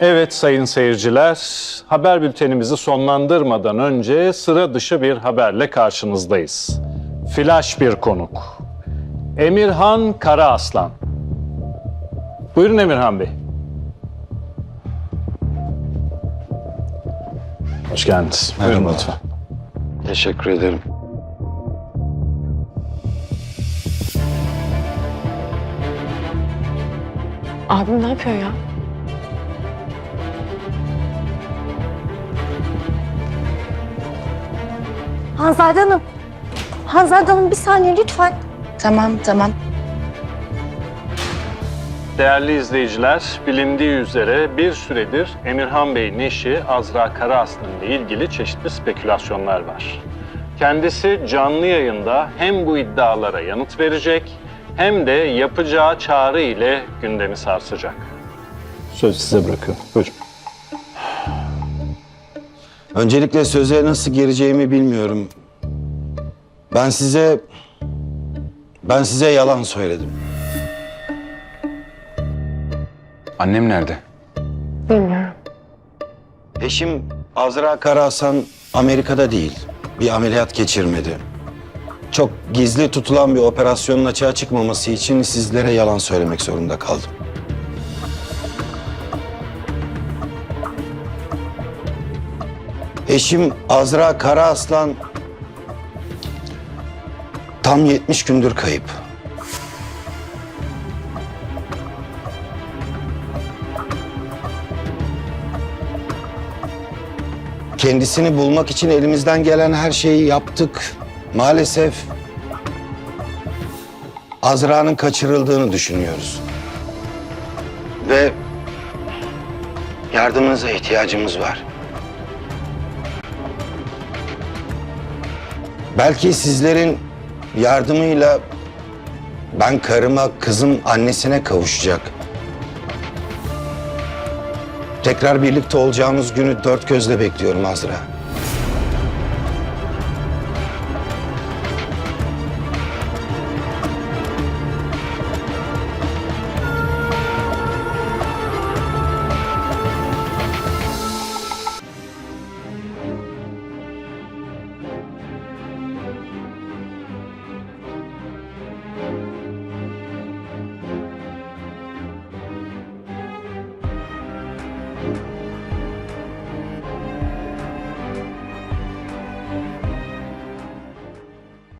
Evet sayın seyirciler, haber bültenimizi sonlandırmadan önce sıra dışı bir haberle karşınızdayız. Flash bir konuk. Emirhan Karaaslan. Buyurun Emirhan Bey. Hoş geldiniz. Buyurun Merhaba. lütfen. Teşekkür ederim. Abim ne yapıyor ya? Hanzade Hanım. Hanzade Hanım bir saniye lütfen. Tamam tamam. Değerli izleyiciler, bilindiği üzere bir süredir Emirhan Bey'in eşi Azra Karaaslan ile ilgili çeşitli spekülasyonlar var. Kendisi canlı yayında hem bu iddialara yanıt verecek hem de yapacağı çağrı ile gündemi sarsacak. Sözü size bırakıyorum. Buyurun. Öncelikle söze nasıl gireceğimi bilmiyorum. Ben size... Ben size yalan söyledim. Annem nerede? Bilmiyorum. Eşim Azra Karahasan Amerika'da değil. Bir ameliyat geçirmedi. Çok gizli tutulan bir operasyonun açığa çıkmaması için sizlere yalan söylemek zorunda kaldım. Eşim Azra Karaaslan tam 70 gündür kayıp. Kendisini bulmak için elimizden gelen her şeyi yaptık. Maalesef Azra'nın kaçırıldığını düşünüyoruz. Ve yardımınıza ihtiyacımız var. Belki sizlerin yardımıyla ben karıma, kızım annesine kavuşacak. Tekrar birlikte olacağımız günü dört gözle bekliyorum Azra.